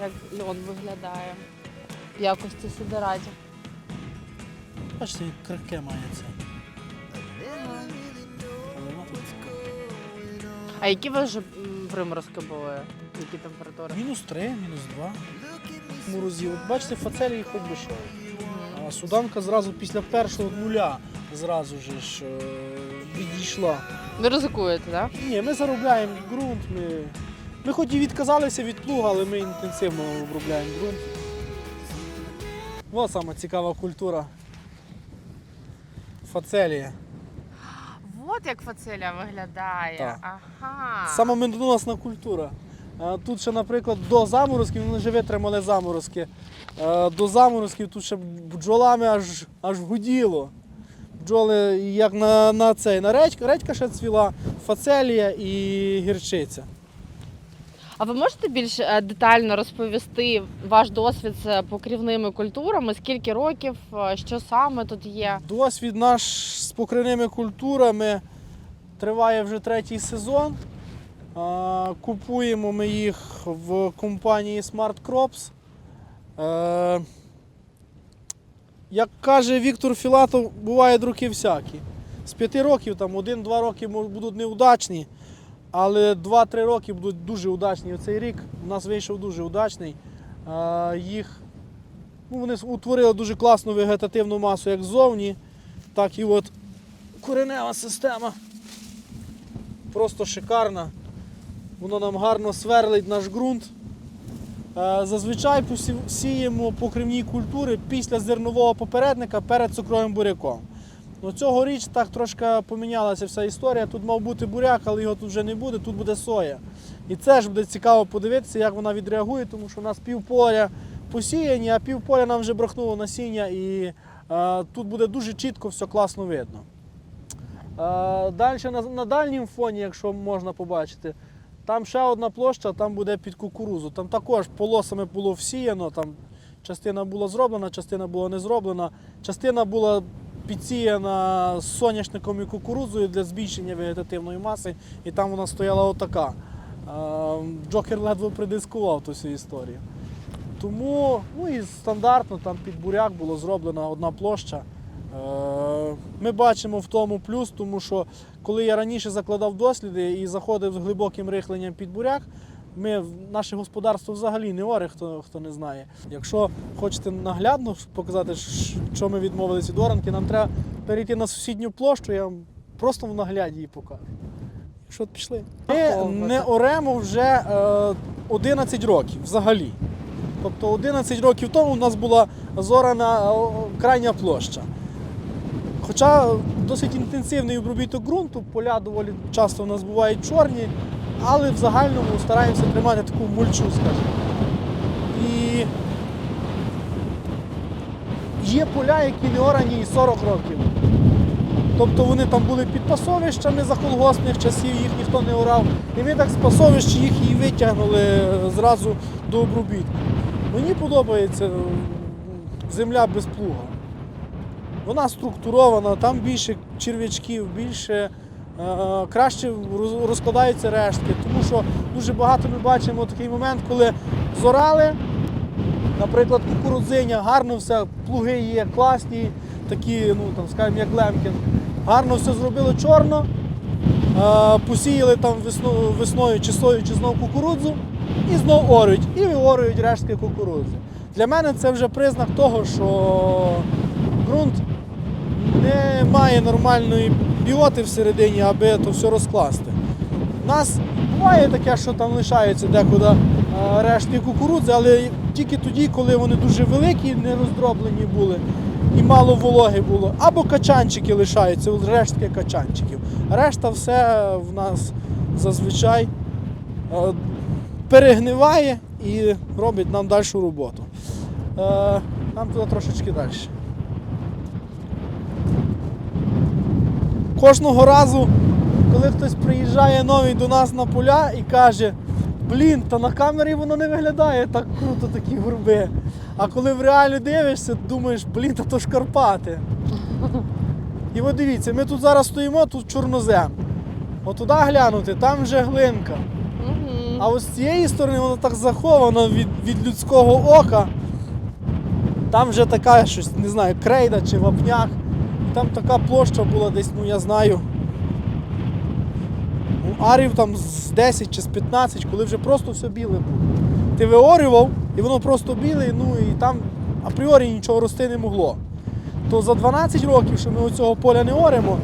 як льон виглядає в якості сидератів. Бачите, як крихке має це. А які у вже приморозки були? Які температури? Мінус 3, мінус 2. Морозів. От бачите, фацелії хоч би що. А суданка зразу після першого нуля зразу же ж е, відійшла. Не ризикуєте, так? Ні, ми заробляємо ґрунт. Ми, ми хоч і відказалися від плуга, але ми інтенсивно обробляємо ґрунт. Ось сама цікава культура. Фацелія. От як фацеля виглядає. Так. Ага. Сама медоносна культура. Тут ще, наприклад, до заморозків, вони вже витримали заморозки. До заморозків тут ще бджолами аж, аж гуділо. Бджоли як на, на цей, на редька, редька ще цвіла, фацелія і гірчиця. А ви можете більш е, детально розповісти ваш досвід з покрівними культурами? Скільки років, е, що саме тут є? Досвід наш з покривними культурами триває вже третій сезон. Купуємо ми їх в компанії Smart Crops. Е, Як каже Віктор Філатов, бувають роки всякі. З п'яти років там один-два роки будуть неудачні, але два-три роки будуть дуже удачні. Оцей рік у нас вийшов дуже удачний. Їх Ну, вони утворили дуже класну вегетативну масу як ззовні, так і от коренева система. Просто шикарна. Воно нам гарно сверлить наш ґрунт. Зазвичай сіємо покривні культури після зернового попередника перед цукровим буряком. Ну, цьогоріч так трошки помінялася вся історія. Тут мав бути буряк, але його тут вже не буде, тут буде соя. І це ж буде цікаво подивитися, як вона відреагує, тому що у нас півполя посіяні, а півполя нам вже брахнуло насіння, і е, тут буде дуже чітко все класно видно. Е, далі на, на дальнім фоні, якщо можна побачити, там ще одна площа, там буде під кукурузу. Там також полосами було всіяно, там частина була зроблена, частина була не зроблена. Частина була підсіяна соняшником і кукурузою для збільшення вегетативної маси, і там вона стояла отака. Е, Джокер ледве придискував ту всю історію. Тому ну і стандартно там під буряк було зроблена одна площа. Е, Ми бачимо в тому плюс, тому що коли я раніше закладав досліди і заходив з глибоким рихленням під буряк, ми, наше господарство взагалі не оре, хто, хто не знає. Якщо хочете наглядно показати, що ми відмовилися від оранки, нам треба перейти на сусідню площу, я вам просто в нагляді її покажу. Якщо от пішли. Ми не оремо вже е, 11 років взагалі. Тобто 11 років тому у нас була зорана е, крайня площа. Хоча досить інтенсивний обробіток ґрунту, поля доволі часто у нас бувають чорні, але в загальному стараємося тримати таку мульчу, скажімо. І є поля, які неорані і 40 років. Тобто вони там були під пасовищами за колгоспних часів, їх ніхто не орав. І ми так з пасовищ їх і витягнули е, зразу до обробітку. Мені подобається е, земля без плуга. Вона структурована, там більше черв'ячків, більше краще розкладаються рештки. Тому що дуже багато ми бачимо такий момент, коли зорали, наприклад, кукурудзиня, гарно все, плуги є, класні, такі, ну там, скажімо, як Лемкін. Гарно все зробили чорно, е, посіяли там весно, весною чи сою, чи знов кукурудзу, і знов орють, і виорюють рештки кукурудзи. Для мене це вже признак того, що ґрунт не має нормальної біоти всередині, аби то все розкласти. У нас буває таке, що там лишаються декуди е, рештки кукурудзи, але тільки тоді, коли вони дуже великі, не роздроблені були і мало вологи було. Або качанчики лишаються, рештки качанчиків. Решта все в нас зазвичай е, перегниває і робить нам далі роботу. Е, Нам туди трошечки далі. Кожного разу, коли хтось приїжджає новий до нас на поля і каже, блін, та на камері воно не виглядає так круто, такі гурби. А коли в реалі дивишся, думаєш, блін, та то ж Карпати. І от дивіться, ми тут зараз стоїмо, тут чорнозем. От туди глянути, там вже глинка. А ось з цієї сторони воно так заховано від, від людського ока. Там вже така щось, не знаю, крейда чи вапняк. Там така площа була десь, ну я знаю. ну, Арів там з 10 чи з 15, коли вже просто все біле було. Ти виорював, і воно просто біле, ну і там апріорі нічого рости не могло. То за 12 років, що ми оцього поля не оремо,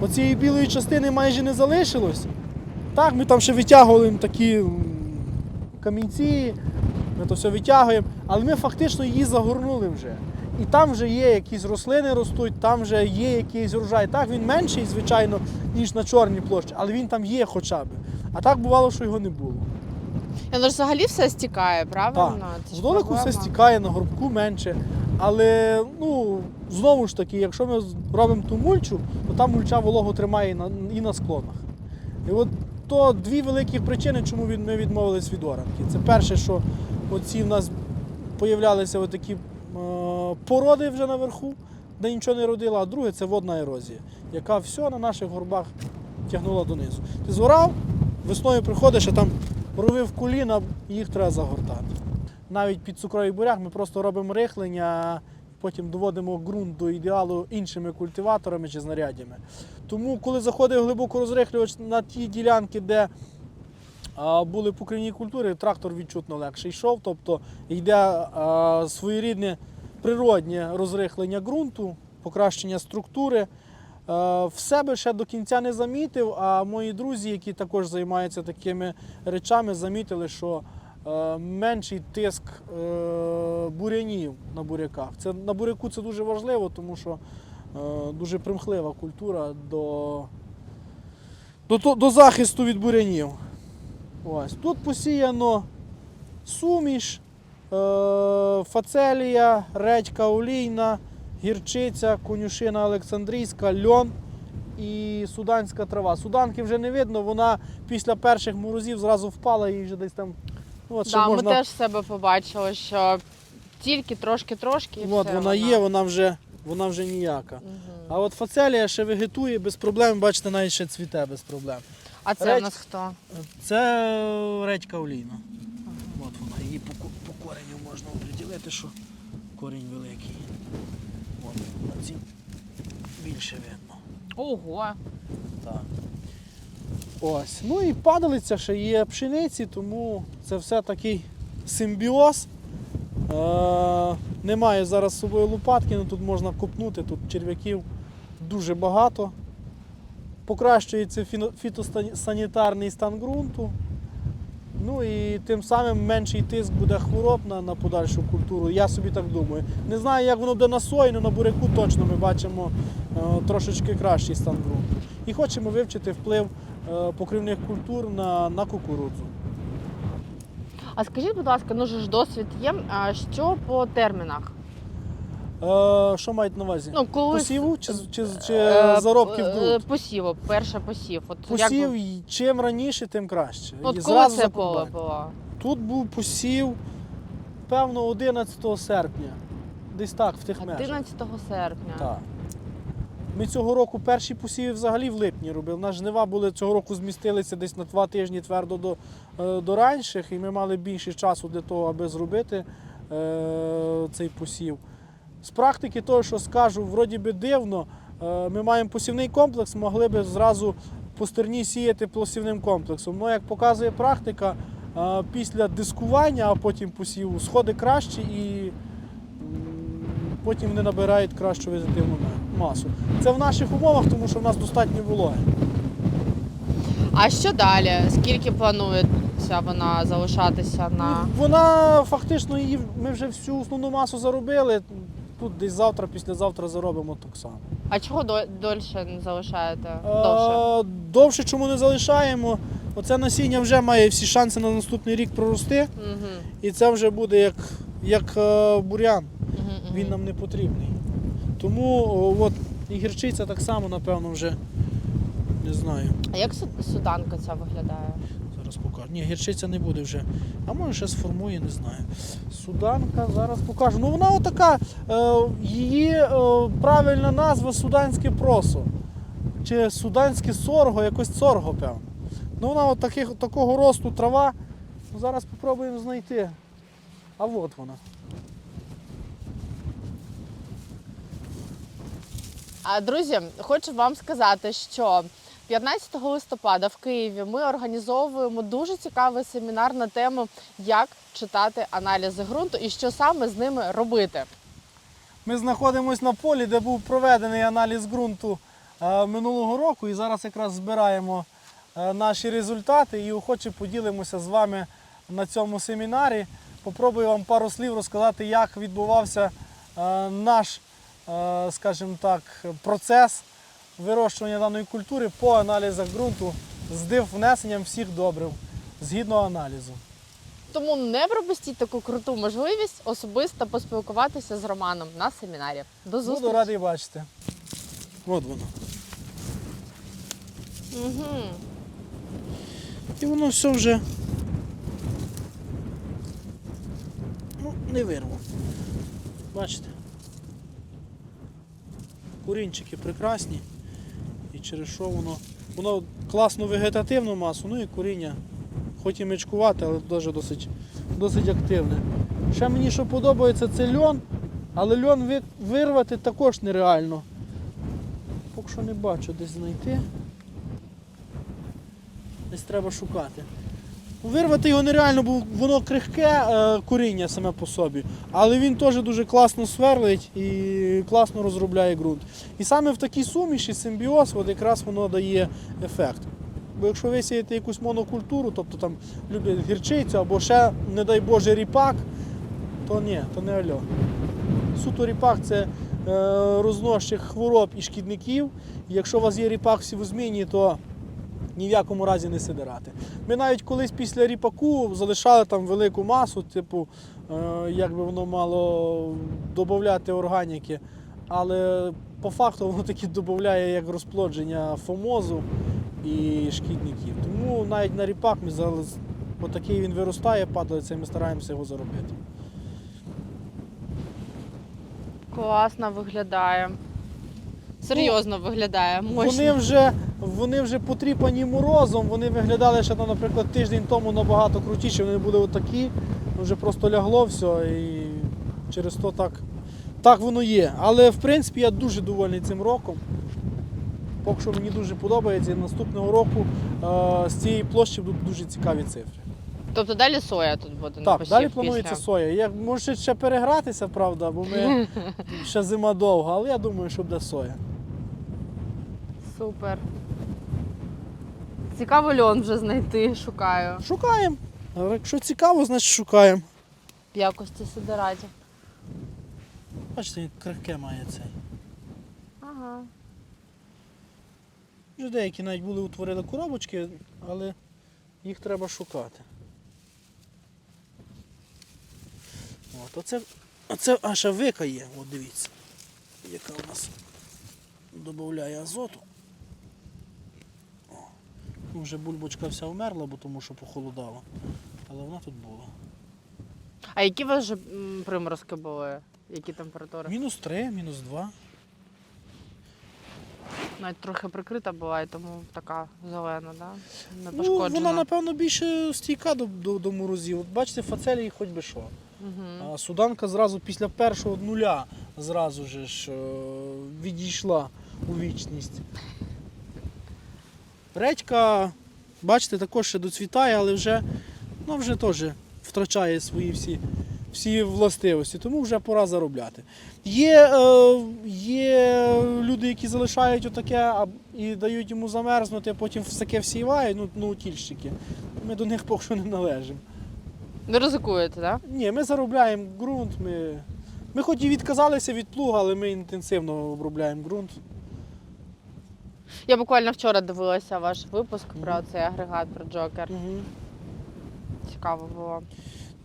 оцієї білої частини майже не залишилось. Так, ми там ще витягували такі камінці, ми то все витягуємо, але ми фактично її загорнули вже. І там вже є якісь рослини ростуть, там вже є якийсь урожай. Так, він менший, звичайно, ніж на чорній площі, але він там є хоча б. А так бувало, що його не було. Ну ж взагалі все стікає, правильно? В долику все стікає, на горбку менше. Але ну, знову ж таки, якщо ми робимо ту мульчу, то там мульча вологу тримає і на, і на склонах. І от то дві великі причини, чому ми відмовились від оранки. Це перше, що оці в нас появлялися такі породи вже наверху, де нічого не родило, а друге це водна ерозія, яка все на наших горбах тягнула донизу. Ти зорав, весною приходиш, а там ровив коліна, їх треба загортати. Навіть під цукровий буряк ми просто робимо рихлення, потім доводимо ґрунт до ідеалу іншими культиваторами чи знаряддями. Тому, коли заходив глибоко розрихлювач на ті ділянки, де були покривні культури, трактор відчутно легше йшов, тобто йде своєрідне природнє розрихлення ґрунту, покращення структури. В себе ще до кінця не замітив, а мої друзі, які також займаються такими речами, замітили, що менший тиск е, бурянів на буряках. Це, на буряку це дуже важливо, тому що е, дуже примхлива культура до, до, до захисту від бурянів. Ось. Тут посіяно суміш, е, фацелія, редька олійна, гірчиця, конюшина Олександрійська, льон і суданська трава. Суданки вже не видно, вона після перших морозів зразу впала і вже десь там. От, Да, можна... Ми теж себе побачили, що тільки трошки-трошки. і От все, вона є, вона вже, вона вже ніяка. Мгм. А от фацелія ще вегетує без проблем, бачите, навіть ще цвіте без проблем. А це Реч- в нас хто? Це редька олійна. От вона, її по, по кореню можна оприділити, що корінь великий. От, на цім більше видно. Ого. Так. Ось. Ну і падалиця ще є пшениці, тому це все такий симбіоз. Е, немає зараз з собою лопатки, але тут можна копнути, тут черв'яків дуже багато. Покращується фітосанітарний стан ґрунту. Ну і тим самим менший тиск буде хвороб на, на подальшу культуру. Я собі так думаю. Не знаю, як воно буде на сої, на буряку точно ми бачимо е, трошечки кращий стан ґрунту. І хочемо вивчити вплив е, покривних культур на, на кукурудзу. А скажіть, будь ласка, ну ж досвід є. Що по термінах? Е, що мають на увазі? Ну, коли Посіву чи, чи, чи Е, заробки в е, ґрунт? Посіву, перше посів. От Посів, і чим раніше, тим краще. От І коли зразу це поле комбайн. було? Тут був посів, певно, 11 серпня. Десь так, в тих межах. 11 серпня. Так. Ми цього року перші посіви взагалі в липні робили. У нас жнива були цього року змістилися десь на два тижні твердо до, е, до ранших, і ми мали більше часу для того, аби зробити е, цей посів. З практики того, що скажу, вроді би дивно, е, ми маємо посівний комплекс, могли би зразу по стерні сіяти посівним комплексом. Ну, як показує практика, е, після дискування, а потім посіву, сходи кращі і потім вони набирають кращу вегетативну масу. Це в наших умовах, тому що в нас достатньо вологи. А що далі? Скільки планується вона залишатися на Ну, Вона фактично її ми вже всю основну масу заробили. Тут десь завтра, післязавтра заробимо так само. а чого до- дольше не залишаєте? Довше. Довше. Довше чому не залишаємо? Оце насіння вже має всі шанси на наступний рік прорости, Угу. і це вже буде як, як е, бурян. Угу. Він нам не потрібний. Тому о, от, і гірчиця так само, напевно, вже не знаю. А як су- суданка ця виглядає? Ні, гірчиця не буде вже. А може ще сформує, не знаю. Суданка, зараз покажу. Ну вона отака, е, її е, правильна назва суданське просо. Чи суданське сорго, якось сорго, певно. Ну вона от таких, такого росту трава, Ну, Зараз спробуємо знайти. А от вона. А друзі, хочу вам сказати, що 15 листопада в Києві ми організовуємо дуже цікавий семінар на тему, як читати аналізи ґрунту і що саме з ними робити. Ми знаходимося на полі, де був проведений аналіз ґрунту е, минулого року, і зараз якраз збираємо е, наші результати і охоче поділимося з вами на цьому семінарі. Попробую вам пару слів розказати, як відбувався е, наш, скажімо так, процес вирощування даної культури по аналізах ґрунту з див внесенням всіх добрив згідно аналізу. Тому не пропустіть таку круту можливість особисто поспілкуватися з Романом на семінарі. До Буду радий бачити. От воно. Угу. І воно все вже ну, не вирву. Бачите? Курінчики прекрасні. Через що воно. Воно класну вегетативну масу, ну і коріння, хоч і мечкувати, але теж досить, досить активне. Ще мені що подобається, це льон, але льон вирвати також нереально. Поки що не бачу десь знайти. Десь треба шукати. Вирвати його нереально, бо воно крихке е, коріння саме по собі, але він теж дуже класно сверлить і класно розробляє ґрунт. І саме в такій суміші симбіоз от якраз воно дає ефект. Бо якщо ви сієте якусь монокультуру, тобто там люблять гірчицю або ще, не дай Боже, ріпак, то ні, то не альо. Суто ріпак це е, розносчих хвороб і шкідників. Якщо у вас є ріпак в сівозміні, то ні в якому разі не сидирати. Ми навіть колись після ріпаку залишали там велику масу, типу, е, як би воно мало додати органіки, але по факту воно таки додає як розплодження фомозу і шкідників. Тому навіть на ріпак ми зараз, отакий він виростає, падалиця, і ми стараємося його заробити. Класно виглядає. Серйозно виглядає. Мощно. Вони вже, вони вже потріпані морозом, вони виглядали ще, там, наприклад, тиждень тому набагато крутіше, вони були отакі, вже просто лягло все і через то так, так воно є. Але в принципі я дуже довольний цим роком. Поки що мені дуже подобається. І наступного року е, з цієї площі будуть дуже цікаві цифри. Тобто далі соя тут буде на Так, далі планується після. соя. Я, може ще перегратися, правда, бо ми ще зима довга, але я думаю, що буде соя. Супер. Цікаво льон вже знайти, шукаю. Шукаємо. Якщо цікаво, значить шукаємо. В якості сидератів. Бачите, як крихке має цей. Ага. Вже деякі навіть були утворили коробочки, але їх треба шукати. От, оце, оце аж вика є, от дивіться, яка у нас додає азоту. Ну, вже бульбочка вся вмерла, бо тому що похолодало. Але вона тут була. А які у вас же м, приморозки були? Які температури? Мінус 3, мінус 2. Навіть трохи прикрита була, і тому така зелена, да? Не Ну, пошкоджена. вона, напевно, більше стійка до, до, до морозів. От бачите, фацелії хоч би що. Угу. А суданка зразу після першого нуля зразу же ж е, відійшла у вічність. Редька, бачите, також ще доцвітає, але вже, ну, вже теж втрачає свої всі, всі властивості, тому вже пора заробляти. Є, е, є люди, які залишають отаке і дають йому замерзнути, а потім таке всівають, ну, ну утільщики. Ми до них поки що не належимо. Не ризикуєте, так? Да? Ні, ми заробляємо ґрунт. Ми, ми хоч і відказалися від плуга, але ми інтенсивно обробляємо ґрунт. Я буквально вчора дивилася ваш випуск про цей агрегат, про Джокер. Угу. Цікаво було.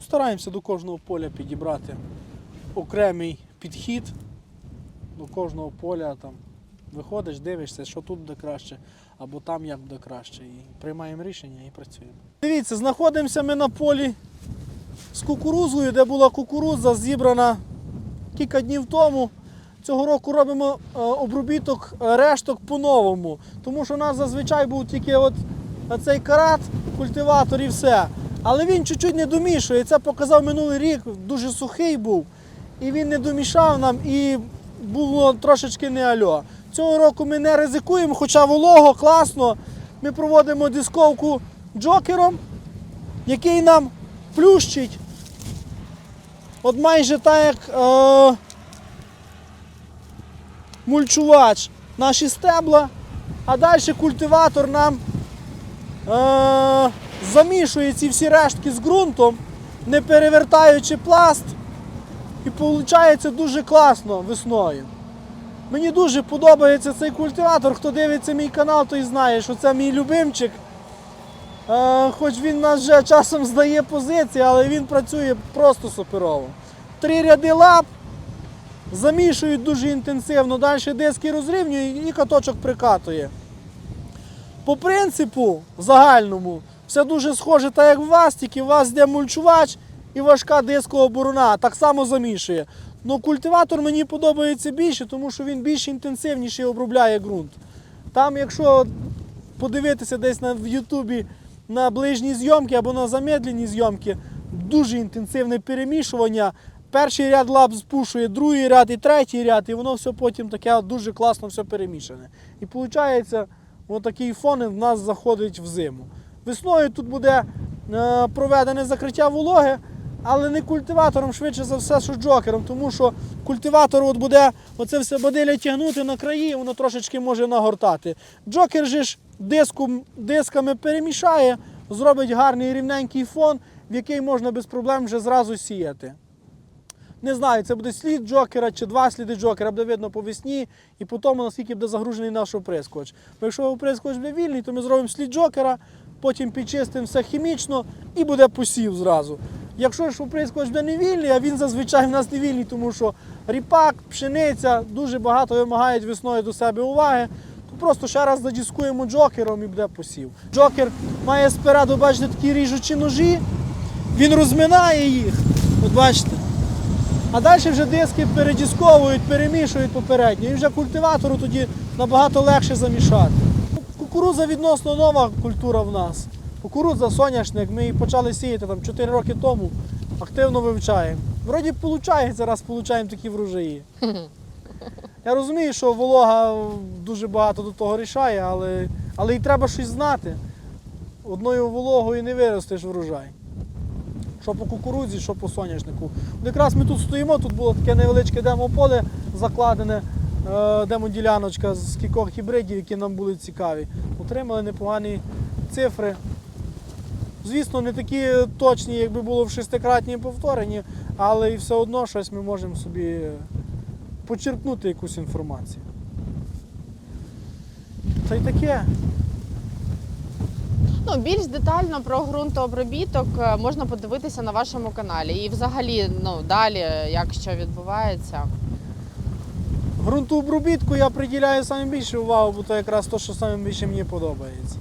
Стараємося до кожного поля підібрати окремий підхід. До кожного поля там виходиш, дивишся, що тут буде краще, або там як буде краще. І приймаємо рішення і працюємо. Дивіться, знаходимося ми на полі з кукурузою, де була кукурудза зібрана кілька днів тому. Цього року робимо е, обробіток е, решток по-новому. Тому що у нас зазвичай був тільки от цей карат, культиватор і все. Але він чуть-чуть не домішує. Це показав минулий рік, дуже сухий був. І він не домішав нам і було трошечки не альо. Цього року ми не ризикуємо, хоча волого, класно. Ми проводимо дисковку джокером, який нам плющить. От майже так як е, мульчувач наші стебла, а далі культиватор нам е, замішує ці всі рештки з ґрунтом, не перевертаючи пласт. І виходить дуже класно весною. Мені дуже подобається цей культиватор. Хто дивиться мій канал, той знає, що це мій любимчик. Е, хоч він нас вже часом здає позиції, але він працює просто суперово. Три ряди лап, замішують дуже інтенсивно, далі диски розрівнює і каточок прикатує. По принципу загальному все дуже схоже, так як в вас, тільки у вас йде мульчувач і важка дискова борона, так само замішує. Ну, культиватор мені подобається більше, тому що він більш інтенсивніше обробляє ґрунт. Там, якщо подивитися десь на, в Ютубі на ближні зйомки або на замедлені зйомки, дуже інтенсивне перемішування. Перший ряд лап спушує, другий ряд і третій ряд, і воно все потім таке дуже класно все перемішане. І виходить, отакий фон в нас заходить в зиму. Весною тут буде е, проведене закриття вологи, але не культиватором, швидше за все, що джокером, тому що культиватор от буде оце все бадиля тягнути на краї, воно трошечки може нагортати. Джокер же ж диску, дисками перемішає, зробить гарний рівненький фон, в який можна без проблем вже зразу сіяти. Не знаю, це буде слід джокера чи два сліди джокера, буде видно по весні і по тому, наскільки буде загружений наш оприскувач. Бо якщо оприскувач буде вільний, то ми зробимо слід джокера, потім підчистимо все хімічно і буде посів зразу. Якщо ж оприскувач буде не вільний, а він зазвичай в нас не вільний, тому що ріпак, пшениця дуже багато вимагають весною до себе уваги, то просто ще раз задіскуємо джокером і буде посів. Джокер має спереду, бачите, такі ріжучі ножі, він розминає їх. От бачите. А далі вже диски передісковують, перемішують попередньо. І вже культиватору тоді набагато легше замішати. Кукурудза відносно нова культура в нас. Кукурудза, соняшник, ми її почали сіяти там 4 роки тому, активно вивчаємо. Вроді виходить, зараз получаємо такі врожаї. Я розумію, що волога дуже багато до того рішає, але, але і треба щось знати. Одною вологою не виростеш врожай. Що по кукурудзі, що по соняшнику. Якраз ми тут стоїмо, тут було таке невеличке демополе закладене, е, демоділяночка з кількох гібридів, які нам були цікаві. Отримали непогані цифри. Звісно, не такі точні, якби було в шестикратній повторенні, але і все одно щось ми можемо собі почерпнути якусь інформацію. Та й таке. Ну, більш детально про ґрунтообробіток е, можна подивитися на вашому каналі. І взагалі, ну далі, як що відбувається. Грунтообробітку я приділяю найбільше більше увагу, бо то якраз те, що найбільше мені подобається.